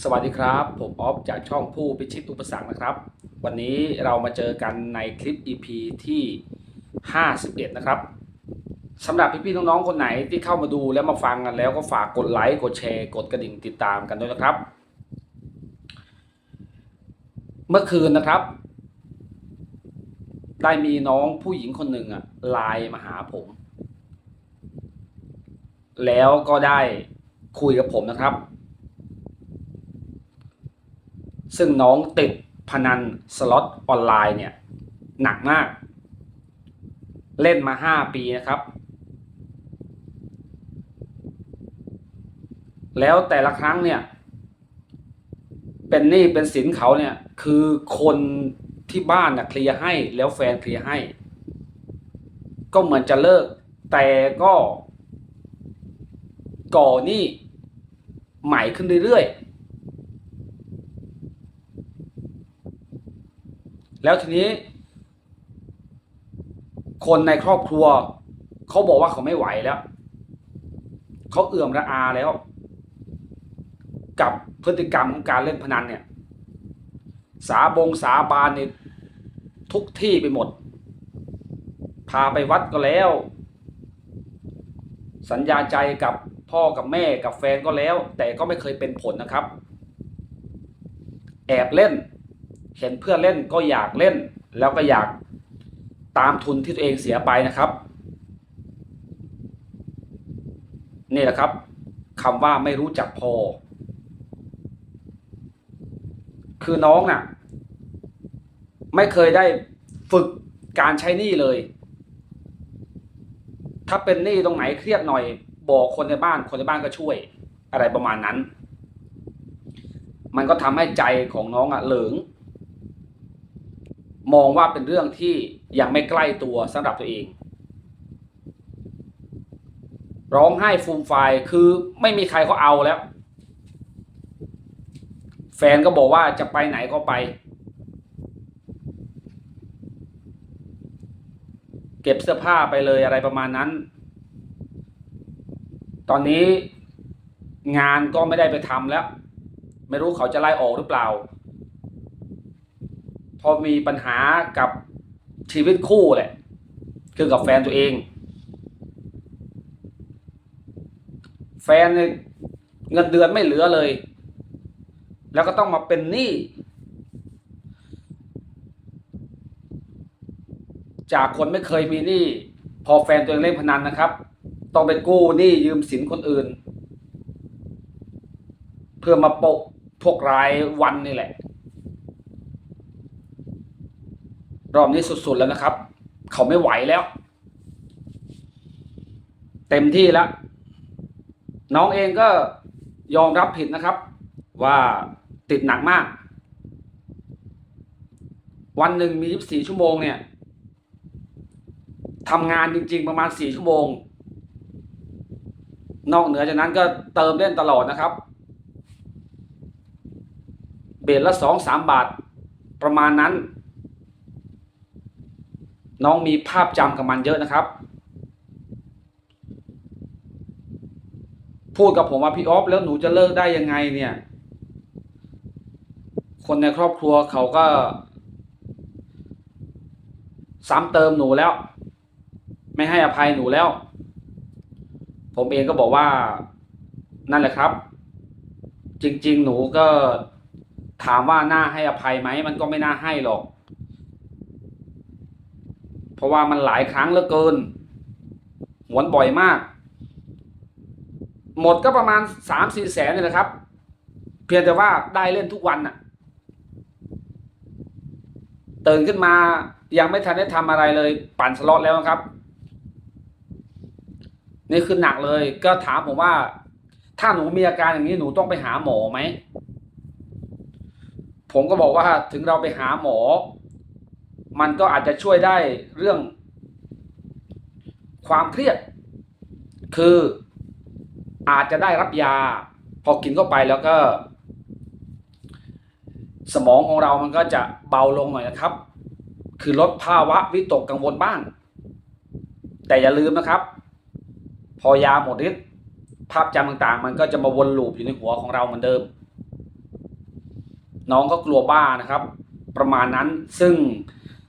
สวัสดีครับ ผมออฟจากช่องผู้พิชิตอุปสรรคนะครับ วันนี้เรามาเจอกันในคลิป EP ที่ 51 นะครับสำหรับพี่ๆน้องๆคนไหนที่เข้ามาดูแล้วมาฟังกันแล้วก็ฝากกดไลค์กดแชร์กดกระดิ่งติดตามกันด้วยนะครับ เมื่อคืนนะครับ ได้มีน้องผู้หญิงคนหนึ่งอะไลน์มาหาผม แล้วก็ได้คุยกับผมนะครับ ซึ่งน้องติดพนันสล็อตออนไลน์เนี่ยหนักมาก เล่นมาห้าปีนะครับ แล้วแต่ละครั้งเนี่ย เป็นหนี้เป็นสินเขาเนี่ย คือคนที่บ้านนะเคลียร์ให้แล้วแฟนเคลียร์ให้ ก็เหมือนจะเลิก แต่ก็ก่อหนี้ใหม่ขึ้นเรื่อยๆ แล้วทีนี้ คนในครอบครัว เขาบอกว่าเขาไม่ไหวแล้ว เขาเอื่อมระอาแล้ว กับพฤติกรรมของการเล่นพนันเนี่ย สาบงสาบานเนี่ยทุกที่ไปหมด พาไปวัดก็แล้ว สัญญาใจกับพ่อกับแม่กับแฟนก็แล้ว แต่ก็ไม่เคยเป็นผลนะครับ แอบเล่น เห็นเพื่อนเล่นก็อยากเล่น แล้วก็อยากตามทุนที่ตัวเองเสียไปนะครับ นี่แหละครับคำว่าไม่รู้จักพอ คือน้องน่ะ ไม่เคยได้ฝึกการใช้หนี้เลย ถ้าเป็นหนี้ตรงไหนเครียดหน่อยบอกคนในบ้านคนในบ้านก็ช่วย อะไรประมาณนั้น มันก็ทำให้ใจของน้องอะเหลิง มองว่าเป็นเรื่องที่ยังไม่ใกล้ตัวสำหรับตัวเอง ร้องไห้ฟูมไฟคือไม่มีใครเขาเอาแล้ว แฟนก็บอกว่าจะไปไหนก็ไป เก็บเสื้อผ้าไปเลยอะไรประมาณนั้น ตอนนี้งานก็ไม่ได้ไปทำแล้ว ไม่รู้เขาจะไล่ออกหรือเปล่า พอมีปัญหากับชีวิตคู่แหละ คือกับแฟนตัวเอง แฟนเงินเดือนไม่เหลือเลย แล้วก็ต้องมาเป็นหนี้จากคนไม่เคยมีหนี้พอแฟนตัวเองเล่นพนันนะครับ ต้องไปกู้หนี้ยืมสินคนอื่น เพื่อมาโปะพวกรายวันนี่แหละ รอบนี้สุดๆแล้วนะครับ เขาไม่ไหวแล้ว เต็มที่แล้ว น้องเองก็ยอมรับผิดนะครับ ว่าติดหนักมาก วันหนึ่งมี 24 ชั่วโมงเนี่ยทำงานจริง ๆ ประมาณ 4 ชั่วโมง นอกเหนือจากนั้นก็เติมเล่นตลอดนะครับ เบรละสองสามบาทประมาณนั้น น้องมีภาพจำกับมันเยอะนะครับ พูดกับผมว่าพี่ออฟแล้วหนูจะเลิกได้ยังไงเนี่ย คนในครอบครัวเขาก็ ซ้ำเติมหนูแล้ว ไม่ให้อภัยหนูแล้ว ผมเองก็บอกว่านั่นแหละครับ จริง ๆ หนูก็ถามว่าน่าให้อภัยไหมมันก็ไม่น่าให้หรอก ราะว่ามันหลายครั้งเหลือเกิน หวนบ่อยมาก หมดก็ประมาณสามสี่แสนนี่แหละครับ เพียงแต่ว่าได้เล่นทุกวันน่ะตื่นขึ้นมายังไม่ทันได้ทำอะไรเลย ปั่นสล็อตแล้วนะครับ นี่คือหนักเลย ก็ถามผมว่า ถ้าหนูมีอาการอย่างนี้หนูต้องไปหาหมอไหม ผมก็บอกว่าถึงเราไปหาหมอ มันก็อาจจะช่วยได้เรื่อง ความเครียด คืออาจจะได้รับยา พอกินเข้าไปแล้วก็ สมองของเรามันก็จะเบาลงหน่อยนะครับ คือลดภาวะวิตกกังวลบ้าง แต่อย่าลืมนะครับ พอยาหมดฤทธิ์ภาพจำต่างๆ มันก็จะมาวนลูปอยู่ในหัวของเราเหมือนเดิม น้องก็กลัวบ้านะครับ ประมาณนั้นซึ่ง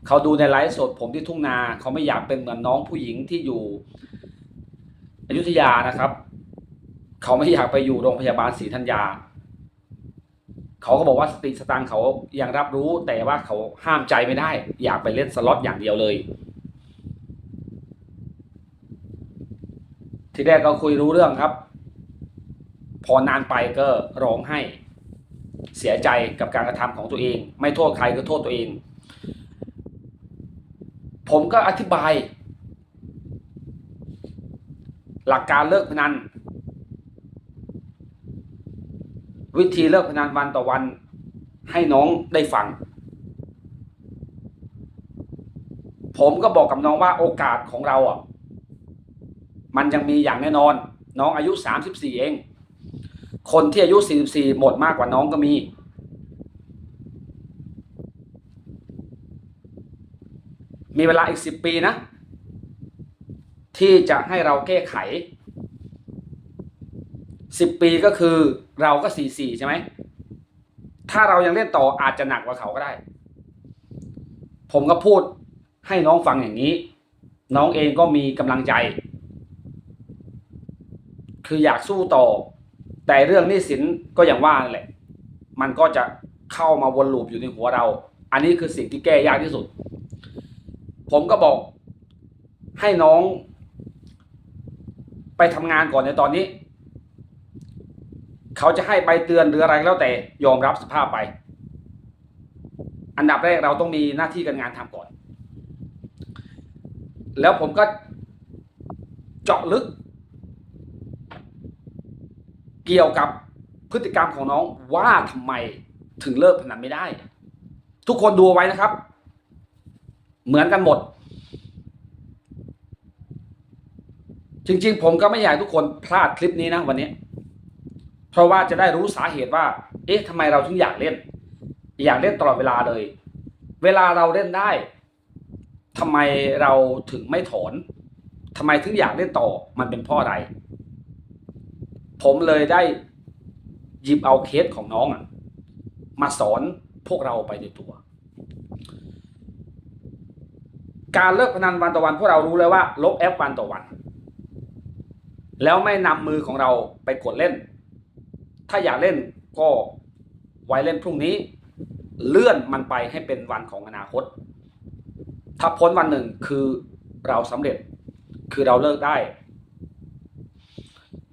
เขาดูในไลฟ์สดผมที่ทุ่งนา เขาไม่อยากเป็นเหมือนน้องผู้หญิงที่อยู่อยุธยานะครับ เขาไม่อยากไปอยู่โรงพยาบาลศรีธัญญา เขาก็บอกว่าสติสตังเขายังรับรู้แต่ว่าเขาห้ามใจไม่ได้ อยากไปเล่นสล็อตอย่างเดียวเลย ทีแรกก็คุยรู้เรื่องครับ พอนานไปก็ร้องไห้เสียใจกับการกระทำของตัวเอง ไม่โทษใครก็โทษตัวเอง ผมก็อธิบาย หลักการเลิกพนัน วิธีเลิกพนันวันต่อวันให้น้องได้ฟัง ผมก็บอกกับน้องว่าโอกาสของเราอะ มันยังมีอย่างแน่นอน น้องอายุ 34 เอง คนที่อายุ 44 หมดมากกว่าน้องก็มี มีเวลาอีก10ปีนะ ที่จะให้เราแก้ไข10ปีก็คือเราก็44ใช่ไหม ถ้าเรายังเล่นต่ออาจจะหนักกว่าเขาก็ได้ ผมก็พูดให้น้องฟังอย่างนี้ น้องเองก็มีกำลังใจ คืออยากสู้ต่อ แต่เรื่องนี้สินก็อย่างว่านั่นแหละ มันก็จะเข้ามาวนลูปอยู่ในหัวเรา อันนี้คือสิ่งที่แก้ยากที่สุด ผมก็บอกให้น้อง ไปทำงานก่อนในตอนนี้ เขาจะให้ใบเตือนหรืออะไรก็แล้วแต่ยอมรับสภาพไป อันดับแรกเราต้องมีหน้าที่การงานทำก่อน แล้วผมก็เจาะลึก เกี่ยวกับพฤติกรรมของน้องว่าทำไมถึงเลิกพนันไม่ได้ ทุกคนดูไว้นะครับ เหมือนกันหมด จริง ๆ ผมก็ไม่อยากทุกคนพลาดคลิปนี้นะวันนี้ เพราะว่าจะได้รู้สาเหตุว่า เอ๊ะทำไมเราถึงอยากเล่น อยากเล่นตลอดเวลาเลย เวลาเราเล่นได้ทำไมเราถึงไม่ถอนทำไมถึงอยากเล่นต่อมันเป็นเพราะอะไร ผมเลยได้หยิบเอาเคสของน้องอะมาสอนพวกเราไปในตัว การเลิกพนันวันต่อวันพวกเรารู้แล้วว่า ลบแอปวันต่อวัน แล้วไม่นำมือของเราไปกดเล่น ถ้าอยากเล่นก็ไว้เล่นพรุ่งนี้ เลื่อนมันไปให้เป็นวันของอนาคต ถ้าพ้นวันหนึ่งคือเราสำเร็จคือเราเลิกได้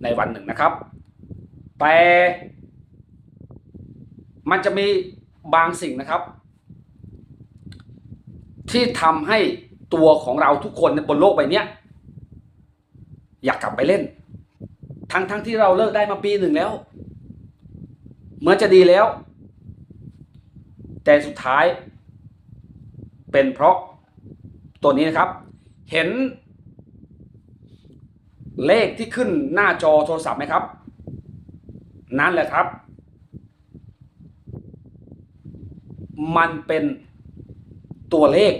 ในวันหนึ่งนะครับ แต่มันจะมีบางสิ่งนะครับ ที่ทำให้ ตัวของเราทุกคนบนโลกใบนี้อยากกลับไปเล่น ทั้งทั้งที่เราเลิกได้มาปีหนึ่งแล้วเหมือนจะดีแล้ว แต่สุดท้าย เป็นเพราะตัวนี้นะครับ เห็น เลขที่ขึ้นหน้าจอโทรศัพท์ไหมครับ นั่นแหละครับ มันเป็นตัวเลข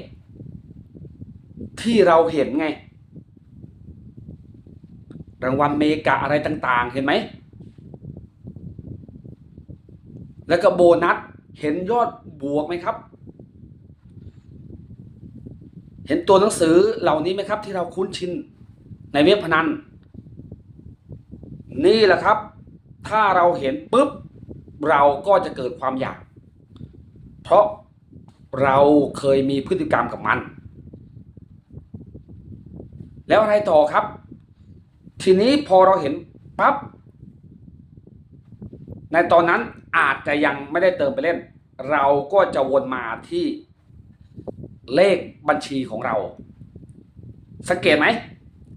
ที่เราเห็นไง รางวัลเมกะอะไรต่างๆ เห็นไหม แล้วก็โบนัสเห็นยอดบวกไหมครับ เห็นตัวหนังสือเหล่านี้ไหมครับ ที่เราคุ้นชินในเว็บพนัน นี่แหละครับ ถ้าเราเห็นปุ๊บ เราก็จะเกิดความอยาก เพราะเราเคยมีพฤติกรรมกับมัน แล้วอะไรต่อครับ ทีนี้พอเราเห็นปั๊บในตอนนั้นอาจจะยังไม่ได้เติมไปเล่น เราก็จะวนมาที่เลขบัญชีของเรา สังเกตไหม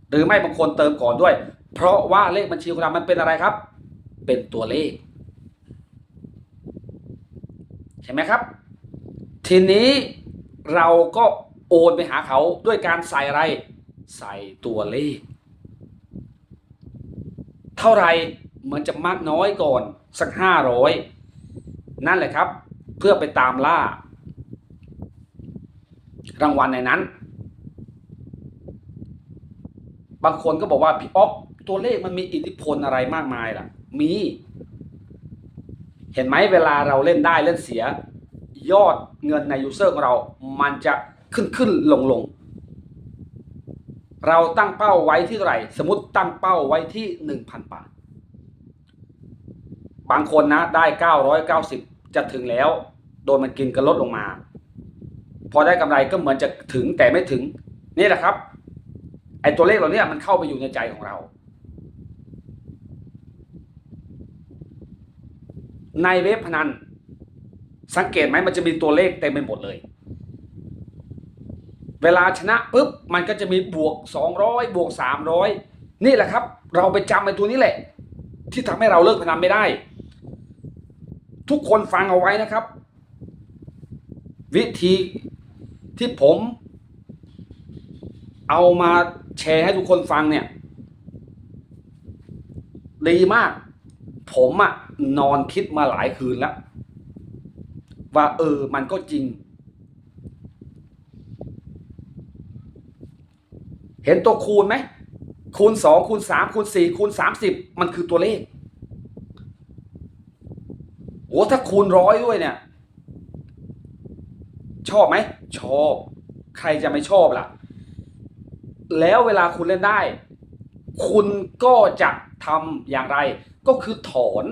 หรือไม่บางคนเติมก่อนด้วย เพราะว่าเลขบัญชีของเรามันเป็นอะไรครับ เป็นตัวเลขเห็นไหมครับ ทีนี้เราก็โอนไปหาเขาด้วยการใส่อะไร ใส่ตัวเลข เท่าไรเหมือนจะมากน้อยก่อนสักห้าร้อยนั่นแหละครับ เพื่อไปตามล่า รางวัลในนั้น บางคนก็บอกว่าพี่อ๊อฟตัวเลขมันมีอิทธิพลอะไรมากมายล่ะ มี เห็นไหมเวลาเราเล่นได้เล่นเสีย ยอดเงินในยูเซอร์ของเรา มันจะขึ้นขึ้นลงลง เราตั้งเป้าไว้ที่เท่าไหร่ สมมติตั้งเป้าไว้ที่1,000บาท บางคนนะได้990จะถึงแล้ว โดนมันกินกันลดลงมา พอได้กำไรก็เหมือนจะถึงแต่ไม่ถึง นี่แหละครับไอ้ตัวเลขเหล่านี้มันเข้าไปอยู่ในใจของเรา ในเว็บพนันสังเกตไหมมันจะมีตัวเลขเต็มไปหมดเลย เวลาชนะปุ๊บมันก็จะมีบวก 200 บวก 300 นี่แหละครับ เราไปจำไอ้ตัวนี้แหละ ที่ทำให้เราเลิกพนันไม่ได้ ทุกคนฟังเอาไว้นะครับ วิธีที่ผม เอามาแชร์ให้ทุกคนฟังเนี่ยดีมาก ผมอะนอนคิดมาหลายคืนแล้ว ว่าเออมันก็จริง เห็นตัวคูณไหมคูณสองคูณสามคูณสี่คูณสามสิบมันคือตัวเลขโอ้ถ้าคูณร้อยด้วยเนี่ย ชอบไหมชอบ ใครจะไม่ชอบล่ะ แล้วเวลาคุณเล่นได้ คุณก็จะทำอย่างไร ก็คือถอน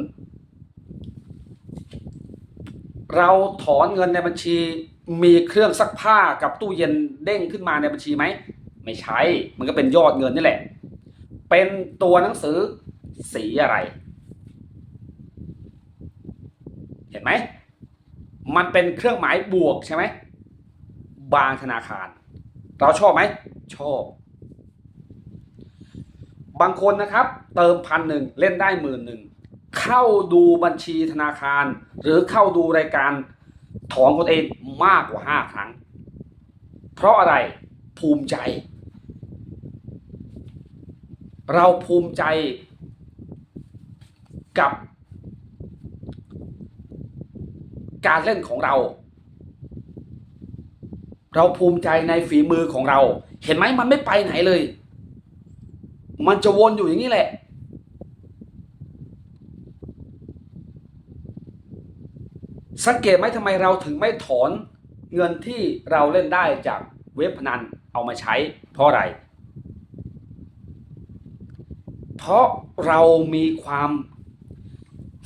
เราถอนเงินในบัญชีมีเครื่องซักผ้ากับตู้เย็นเด้งขึ้นมาในบัญชีไหม ไม่ใช่ มันก็เป็นยอดเงินนี่แหละ เป็นตัวหนังสือสีอะไร เห็นไหม มันเป็นเครื่องหมายบวกใช่ไหม บางธนาคาร เราชอบไหม ชอบ บางคนนะครับ เติมพันหนึ่งเล่นได้หมื่นหนึ่ง เข้าดูบัญชีธนาคาร หรือเข้าดูรายการถอนคนเองมากกว่าห้าครั้ง เพราะอะไรภูมิใจ เราภูมิใจกับการเล่นของเรา เราภูมิใจในฝีมือของเรา เห็นไหมมันไม่ไปไหนเลย มันจะวนอยู่อย่างนี้แหละ สังเกตไหมทำไมเราถึงไม่ถอนเงินที่เราเล่นได้จากเว็บพนันเอามาใช้เพราะอะไร เพราะเรามีความ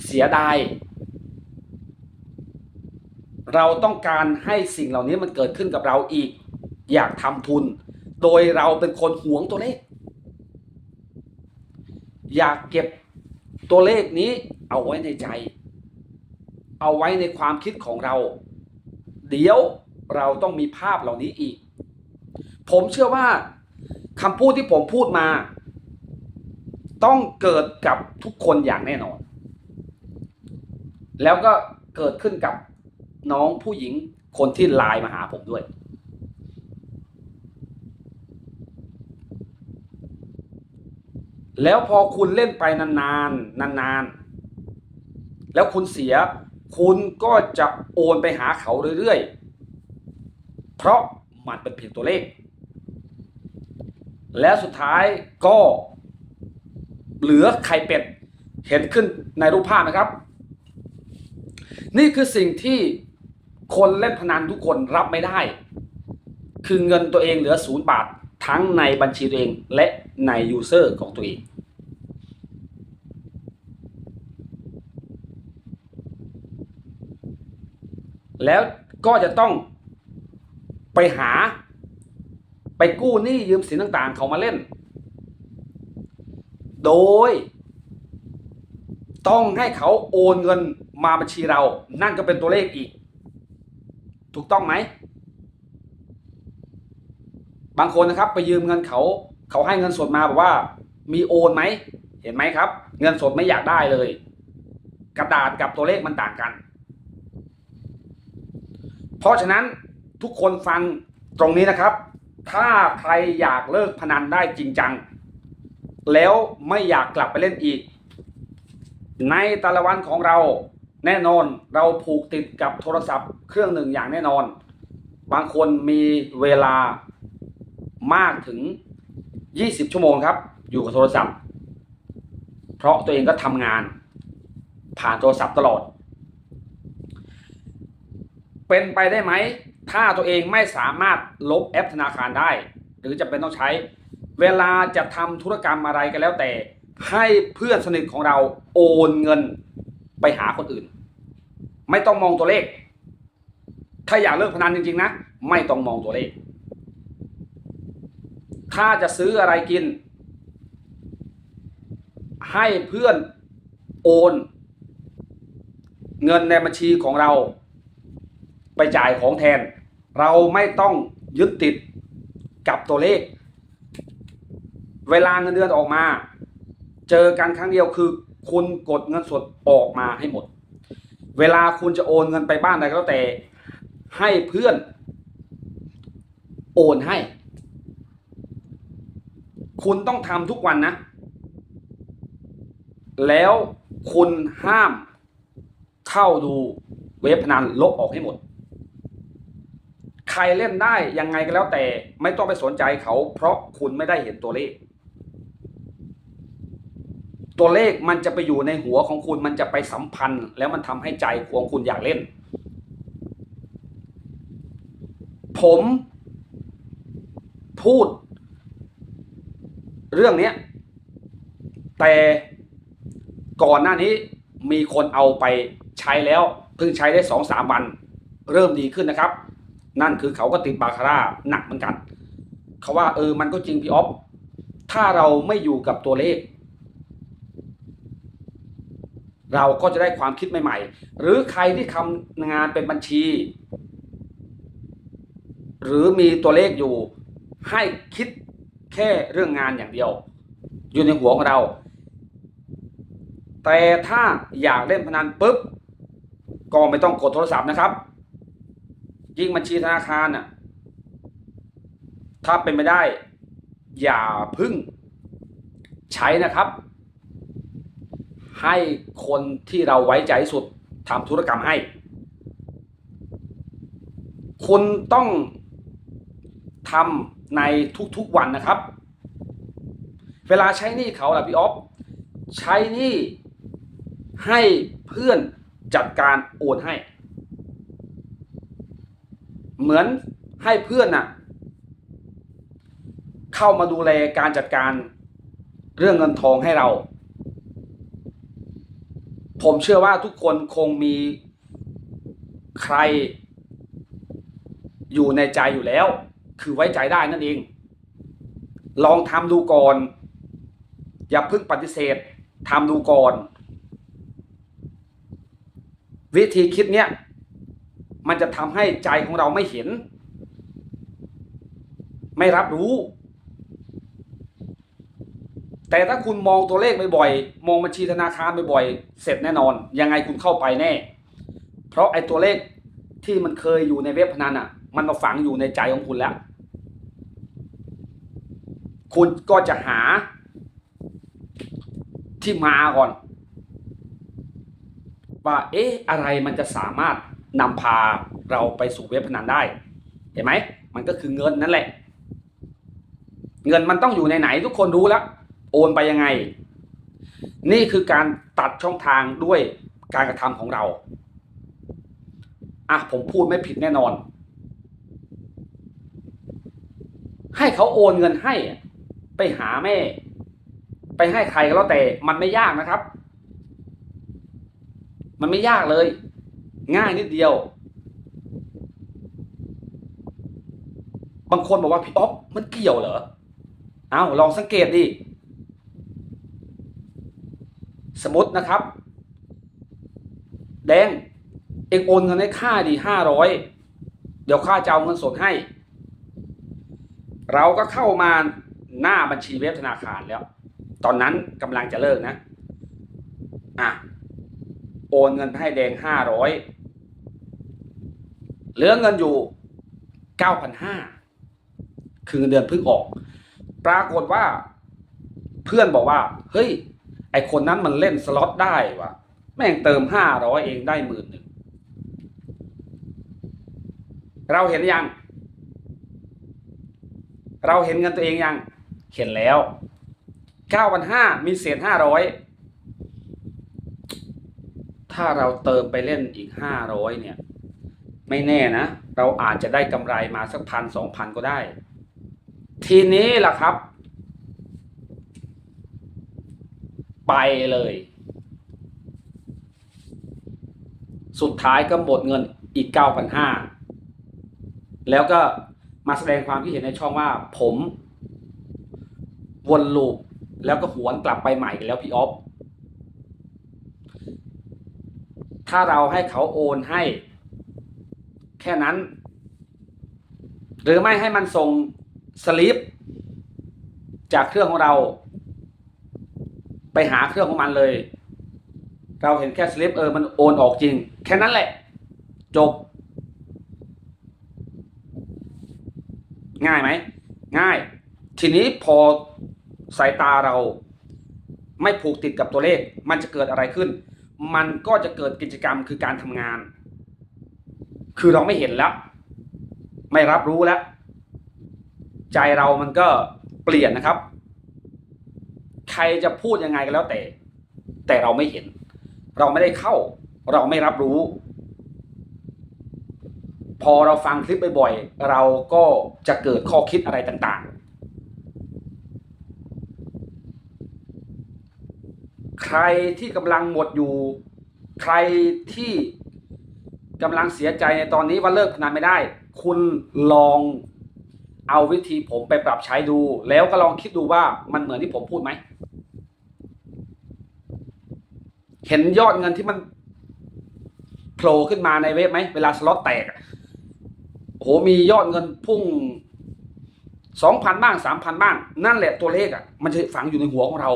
เสียดาย เราต้องการให้สิ่งเหล่านี้มันเกิดขึ้นกับเราอีก อยากทำทุน โดยเราเป็นคนหวงตัวเลข อยากเก็บตัวเลขนี้เอาไว้ในใจ เอาไว้ในความคิดของเรา เดี๋ยวเราต้องมีภาพเหล่านี้อีก ผมเชื่อว่าคำพูดที่ผมพูดมา ต้องเกิดกับทุกคนอย่างแน่นอน แล้วก็เกิดขึ้นกับน้องผู้หญิงคนที่ไลน์มาหาผมด้วย แล้วพอคุณเล่นไปนานๆ นานๆ แล้วคุณเสีย คุณก็จะโอนไปหาเขาเรื่อยๆ เพราะมันเป็นเพียงตัวเลข แล้วสุดท้ายก็ เหลือไข่เป็ดเห็นขึ้นในรูปภาพไหมครับ นี่คือสิ่งที่คนเล่นพนันทุกคนรับไม่ได้ คือเงินตัวเองเหลือศูนย์บาททั้งในบัญชีตัวเองและในยูเซอร์ของตัวเอง แล้วก็จะต้องไปหาไปกู้หนี้ยืมสินต่างๆ เขามาเล่น โดย ต้องให้เขาโอนเงินมาบัญชีเรา นั่นก็เป็นตัวเลขอีก ถูกต้องไหม บางคนนะครับ ไปยืมเงินเขา เขาให้เงินสดมาบอกว่า มีโอนไหม เห็นไหมครับ เงินสดไม่อยากได้เลย กระดาษกับตัวเลขมันต่างกัน เพราะฉะนั้นทุกคนฟังตรงนี้นะครับ ถ้าใครอยากเลิกพนันได้จริงจัง แล้วไม่อยากกลับไปเล่นอีก ในแต่ละวันของเราแน่นอนเราผูกติดกับโทรศัพท์เครื่องหนึ่งอย่างแน่นอน บางคนมีเวลามากถึง 20 ชั่วโมงครับ อยู่กับโทรศัพท์ เพราะตัวเองก็ทำงาน ผ่านโทรศัพท์ตลอด เป็นไปได้ไหม ถ้าตัวเองไม่สามารถลบแอปธนาคารได้ หรือจะเป็นต้องใช้ เวลาจะทำธุรกรรมอะไรก็แล้วแต่ ให้เพื่อนสนิทของเราโอนเงินไปหาคนอื่น ไม่ต้องมองตัวเลข ถ้าอยากเลิกพนันจริงๆนะ ไม่ต้องมองตัวเลข ถ้าจะซื้ออะไรกิน ให้เพื่อนโอน เงินในบัญชีของเรา ไปจ่ายของแทน เราไม่ต้องยึดติดกับตัวเลข เวลาเงินเดือนออกมา เจอกันครั้งเดียวคือ คุณกดเงินสดออกมาให้หมด เวลาคุณจะโอนเงินไปบ้านใดก็แล้วแต่ ให้เพื่อน โอนให้ คุณต้องทำทุกวันนะ แล้วคุณห้ามเข้าดูเว็บพนันลบออกให้หมด ใครเล่นได้ยังไงก็แล้วแต่ไม่ต้องไปสนใจเขา เพราะคุณไม่ได้เห็นตัวเลข ตัวเลขมันจะไปอยู่ในหัวของคุณมันจะไปสัมพันธ์ แล้วมันทำให้ใจของคุณอยากเล่น ผมพูด เรื่องนี้แต่ก่อนหน้านี้มีคนเอาไปใช้แล้วเพิ่งใช้ได้สองสามวัน เริ่มดีขึ้นนะครับ นั่นคือเขาก็ติดบาคาร่าหนักเหมือนกัน เขาว่าเออมันก็จริงพี่ออฟถ้าเราไม่อยู่กับตัวเลข เราก็จะได้ความคิดใหม่ๆ หรือใครที่ทำงานเป็นบัญชี หรือมีตัวเลขอยู่ ให้คิดแค่เรื่องงานอย่างเดียว อยู่ในหัวของเรา แต่ถ้าอยากเล่นพนันปุ๊บก็ไม่ต้องกดโทรศัพท์นะครับ ยิ่งบัญชีธนาคารน่ะถ้าเป็นไม่ได้ อย่าพึ่งใช้นะครับ ให้คนที่เราไว้ใจสุดทำธุรกรรมให้ คุณต้องทำในทุกๆวันนะครับ เวลาใช้หนี้เขาล่ะพี่ออฟใช้หนี้ให้เพื่อนจัดการโอนให้ เหมือนให้เพื่อนน่ะเข้ามาดูแลการจัดการเรื่องเงินทองให้เรา ผมเชื่อว่าทุกคนคงมีใคร อยู่ในใจอยู่แล้ว คือไว้ใจได้นั่นเอง ลองทำดูก่อน อย่าเพิ่งปฏิเสธทำดูก่อน วิธีคิดเนี้ยมันจะทำให้ใจของเราไม่เห็น ไม่รับรู้ แต่ถ้าคุณมองตัวเลขบ่อยๆมองบัญชีธนาคารบ่อยๆเสร็จแน่นอน ยังไงคุณเข้าไปแน่ เพราะไอ้ตัวเลขที่มันเคยอยู่ในเว็บพนันอะ มันมาฝังอยู่ในใจของคุณแล้ว คุณก็จะหาที่มาก่อน ว่าเอ๊ะอะไรมันจะสามารถนำพาเราไปสู่เว็บพนันได้ เห็นไหม มันก็คือเงินนั่นแหละ เงินมันต้องอยู่ในไหนทุกคนรู้แล้ว โอนไปยังไง นี่คือการตัดช่องทางด้วยการกระทำของเราอะผมพูดไม่ผิดแน่นอน ให้เขาโอนเงินให้ไปหาแม่ ไปให้ใครก็แล้วแต่มันไม่ยากนะครับ มันไม่ยากเลย ง่ายนิดเดียว บางคนบอกว่าพี่อ๊อฟมันเกี่ยวเหรอเอาลองสังเกตดิ สมมตินะครับ แดงเองโอนเงินให้ค่าดีห้าร้อยเดี๋ยวข้าจะเอาเงินสดให้ เราก็เข้ามาหน้าบัญชีเว็บธนาคารแล้ว ตอนนั้นกำลังจะเลิกนะอะโอนเงินให้แดงห้าร้อยเหลือเงินอยู่เก้าพันห้าคือเงินเดือนเพิ่งออก ปรากฏว่า เพื่อนบอกว่า เฮ้ย ไอคนนั้นมันเล่นสล็อตได้วะแม่งเติมห้าร้อยเองได้หมื่นหนึ่งเราเห็นยัง เราเห็นเงินตัวเองยัง เห็นแล้วเก้าพันห้ามีเศษห้าร้อยถ้าเราเติมไปเล่นอีกห้าร้อยเนี่ย ไม่แน่นะ เราอาจจะได้กำไรมาสักพันสองพันก็ได้ ทีนี้ล่ะครับ ไปเลย สุดท้ายก็หมดเงินอีกเก้าพันห้าแล้วก็มาแสดงความคิดเห็นในช่องว่าผมวนลูปแล้วก็หวนกลับไปใหม่แล้วพี่ออฟ ถ้าเราให้เขาโอนให้ แค่นั้น หรือไม่ให้มันส่งสลิปจากเครื่องของเรา ไปหาเครื่องของมันเลย เราเห็นแค่สลิปเออมันโอนออกจริง แค่นั้นแหละ จบ ง่ายไหม ง่าย ทีนี้พอสายตาเราไม่ผูกติดกับตัวเลข มันจะเกิดอะไรขึ้น มันก็จะเกิดกิจกรรมคือการทำงาน คือเราไม่เห็นแล้ว ไม่รับรู้แล้ว ใจเรามันก็เปลี่ยนนะครับ ใครจะพูดยังไงก็แล้วแต่ แต่เราไม่เห็น เราไม่ได้เข้า เราไม่รับรู้ พอเราฟังคลิปบ่อยๆเราก็จะเกิดข้อคิดอะไรต่างๆ ใครที่กำลังหมดอยู่ ใครที่กำลังเสียใจในตอนนี้ว่าเลิกพนันไม่ได้ คุณลองเอาวิธีผมไปปรับใช้ดู แล้วก็ลองคิดดูว่ามันเหมือนที่ผมพูดไหม เห็นยอดเงินที่มันโผล่ขึ้นมาในเว็บไหมเวลาสล็อตแตกโอ้โหมียอดเงินพุ่งสองพันบ้างสามพันบ้าง นั่นแหละตัวเลขอะ มันจะฝังอยู่ในหัวของเรา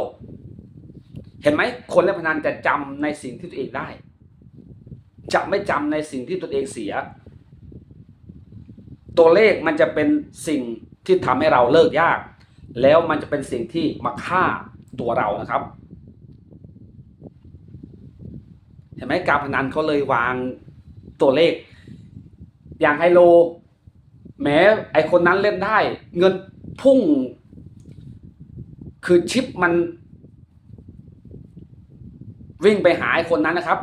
เห็นไหมคนเล่นพนันจะจำในสิ่งที่ตัวเองได้ จะไม่จำในสิ่งที่ตัวเองเสีย ตัวเลขมันจะเป็นสิ่งที่ทำให้เราเลิกยาก แล้วมันจะเป็นสิ่งที่มาฆ่าตัวเรานะครับ เห็นไหมการพนันเขาเลยวางตัวเลข อย่างไฮโล แม้ไอคนนั้นเล่นได้ เงินพุ่ง คือชิปมัน วิ่งไปหาไอคนนั้นนะครับ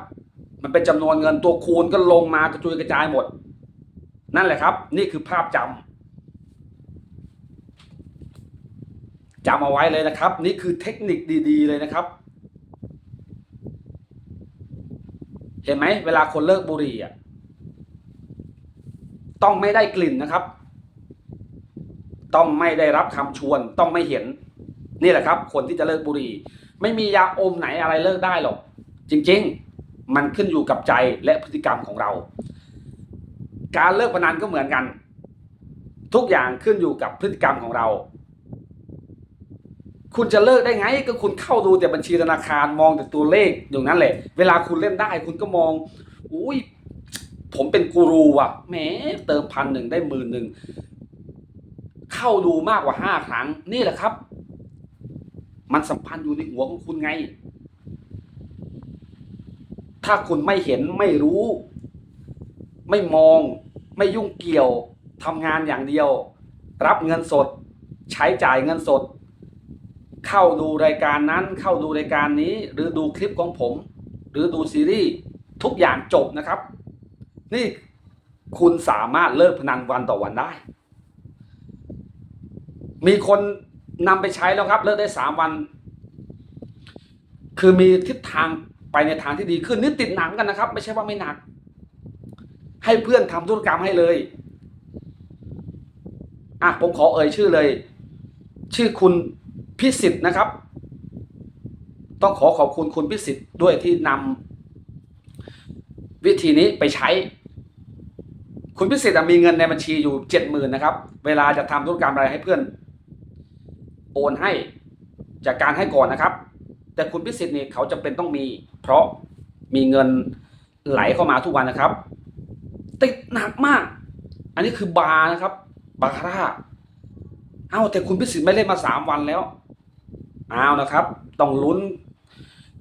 มันเป็นจำนวนเงินตัวคูณก็ลงมากระจุยกระจายหมด นั่นแหละครับ นี่คือภาพจำจำเอาไว้เลยนะครับ นี่คือเทคนิคดี ๆ เลยนะครับ เห็นไหมเวลาคนเลิกบุหรี่อะต้องไม่ได้กลิ่นนะครับ ต้องไม่ได้รับคำชวน ต้องไม่เห็น นี่แหละครับ คนที่จะเลิกบุหรี่ ไม่มียาอมไหนอะไรเลิกได้หรอก จริง ๆ มันขึ้นอยู่กับใจและพฤติกรรมของเรา การเลิกพนันก็เหมือนกัน ทุกอย่างขึ้นอยู่กับพฤติกรรมของเรา คุณจะเลิกได้ไงก็คุณเข้าดูแต่บัญชีธนาคารมองแต่ตัวเลขอย่างนั้นแหละ เวลาคุณเล่นได้คุณก็มองอุ้ยผมเป็นกูรูอะแหมเติมพันหนึ่งได้หมื่นหนึ่งเข้าดูมากกว่าห้าครั้ง นี่แหละครับ มันสัมพันธ์อยู่ในหัวของคุณไง ถ้าคุณไม่เห็นไม่รู้ ไม่มอง ไม่ยุ่งเกี่ยวทำงานอย่างเดียว รับเงินสด ใช้จ่ายเงินสด เข้าดูรายการนั้น เข้าดูรายการนี้ หรือดูคลิปของผม หรือดูซีรีส์ทุกอย่างจบนะครับ นี่คุณสามารถเลิกพนันวันต่อวันได้ มีคนนำไปใช้แล้วครับ เลิกได้สามวัน คือมีทิศทางไปในทางที่ดีขึ้นนี่ติดหนังกันนะครับ ไม่ใช่ว่าไม่หนัก ให้เพื่อนทำธุรกรรมให้เลยอะผมขอเอ่ยชื่อเลย ชื่อคุณ พิสิทธ์นะครับ ต้องขอขอบคุณคุณพิสิทธ์ด้วยที่นำวิธีนี้ไปใช้ คุณพิสิทธ์มีเงินในบัญชีอยู่เจ็ดหมื่นนะครับ เวลาจะทำธุรกรรมอะไรให้เพื่อน โอนให้จากการให้ก่อนนะครับ แต่คุณพิสิทธิ์นี่เขาจะเป็นต้องมี เพราะมีเงินไหลเข้ามาทุกวันนะครับ ติดหนักมาก อันนี้คือบาร์นะครับ บาคาร่า เอ้าแต่คุณพิสิทธิ์ไม่เล่นมาสามวันแล้ว เอานะครับ ต้องลุ้น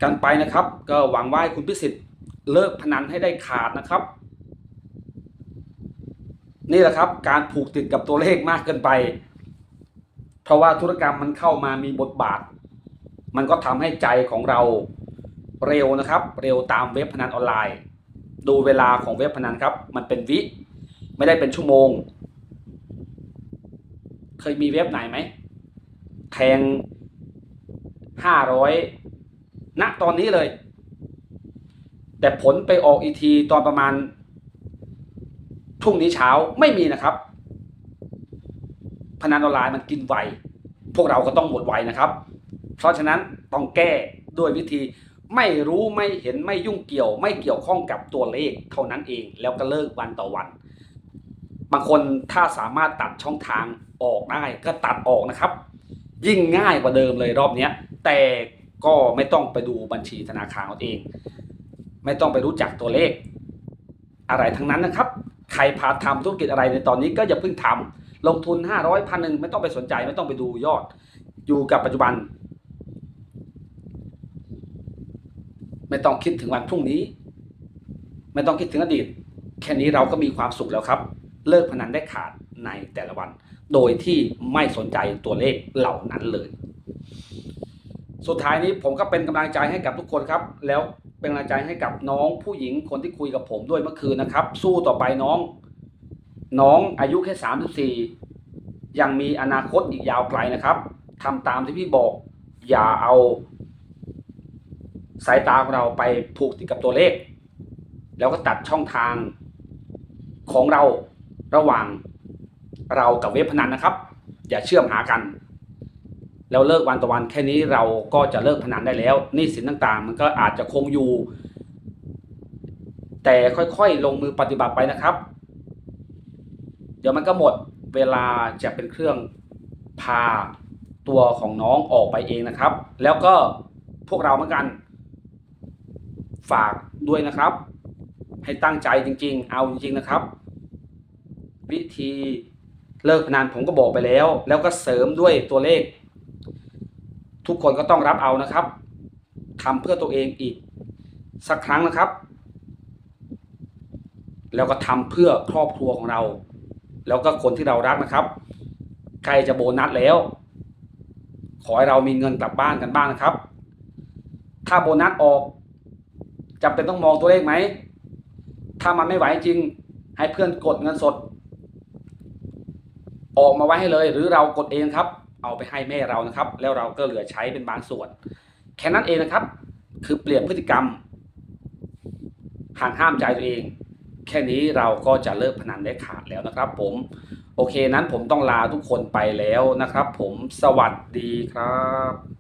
กันไปนะครับ ก็หวังว่าคุณพิสิทธิ์เลิกพนันให้ได้ขาดนะครับ นี่แหละครับ การผูกติดกับตัวเลขมากเกินไป เพราะว่าธุรกรรมมันเข้ามามีบทบาท มันก็ทำให้ใจของเราเร็วนะครับ เร็วตามเว็บพนันออนไลน์ ดูเวลาของเว็บพนันครับ มันเป็นวิ ไม่ได้เป็นชั่วโมง เคยมีเว็บไหนไหมแทง ห้าร้อยณตอนนี้เลย แต่ผลไปออกอีทีตอนประมาณพรุ่งนี้เช้าไม่มีนะครับ พนันออนไลน์มันกินไว พวกเราก็ต้องหมดไวนะครับ เพราะฉะนั้นต้องแก้ด้วยวิธีไม่รู้ไม่เห็นไม่ยุ่งเกี่ยว ไม่เกี่ยวข้องกับตัวเลขเท่านั้นเอง แล้วก็เลิกวันต่อวัน บางคนถ้าสามารถตัดช่องทางออกได้ก็ตัดออกนะครับ ยิ่งง่ายกว่าเดิมเลยรอบนี้ แต่ก็ไม่ต้องไปดูบัญชีธนาคารเอาเอง ไม่ต้องไปรู้จักตัวเลข อะไรทั้งนั้นนะครับ ใครพาทำธุรกิจอะไรในตอนนี้ก็อย่าเพิ่งทำลงทุน 500พันหนึ่งไม่ต้องไปสนใจไม่ต้องไปดูยอด อยู่กับปัจจุบัน ไม่ต้องคิดถึงวันพรุ่งนี้ ไม่ต้องคิดถึงอดีต แค่นี้เราก็มีความสุขแล้วครับ เลิกพนันได้ขาดในแต่ละวัน โดยที่ไม่สนใจตัวเลขเหล่านั้นเลย สุดท้ายนี้ผมก็เป็นกำลังใจให้กับทุกคนครับ แล้วเป็นกำลังใจให้กับน้องผู้หญิงคนที่คุยกับผมด้วยเมื่อคืนนะครับ สู้ต่อไปน้อง น้องอายุแค่สามสี่ยังมีอนาคตอีกยาวไกลนะครับทำตามที่พี่บอก อย่าเอา สายตาของเราไปผูกติดกับตัวเลข แล้วก็ตัดช่องทางของเราระหว่างเรากับเว็บพนันนะครับ อย่าเชื่อมหากัน แล้วเลิกวันต่อวันแค่นี้เราก็จะเลิกพนันได้แล้วหนี้สินต่างๆ มันก็อาจจะคงอยู่ แต่ค่อยๆลงมือปฏิบัติไปนะครับ เดี๋ยวมันก็หมดเวลาจะเป็นเครื่องพาตัวของน้องออกไปเองนะครับ แล้วก็พวกเราเหมือนกัน ฝากด้วยนะครับ ให้ตั้งใจจริง ๆ เอาจริง ๆนะครับ วิธีเลิกพนันผมก็บอกไปแล้ว แล้วก็เสริมด้วยตัวเลข ทุกคนก็ต้องรับเอานะครับทำเพื่อตัวเองอีกสักครั้งนะครับ แล้วก็ทำเพื่อครอบครัวของเรา แล้วก็คนที่เรารักนะครับ ใครจะโบนัสแล้ว ขอให้เรามีเงินกลับบ้านกันบ้างนะครับ ถ้าโบนัสออกจำเป็นต้องมองตัวเลขไหม ถ้ามันไม่ไหวจริงให้เพื่อนกดเงินสด ออกมาไว้ให้เลย หรือเรากดเองครับ เอาไปให้แม่เรานะครับ แล้วเราก็เหลือใช้เป็นบางส่วน แค่นั้นเองนะครับ คือเปลี่ยนพฤติกรรมห่างห้ามใจตัวเอง แค่นี้เราก็จะเลิกพนันได้ขาดแล้วนะครับ ผม โอเคนั้นผมต้องลาทุกคนไปแล้วนะครับ ผมสวัสดีครับ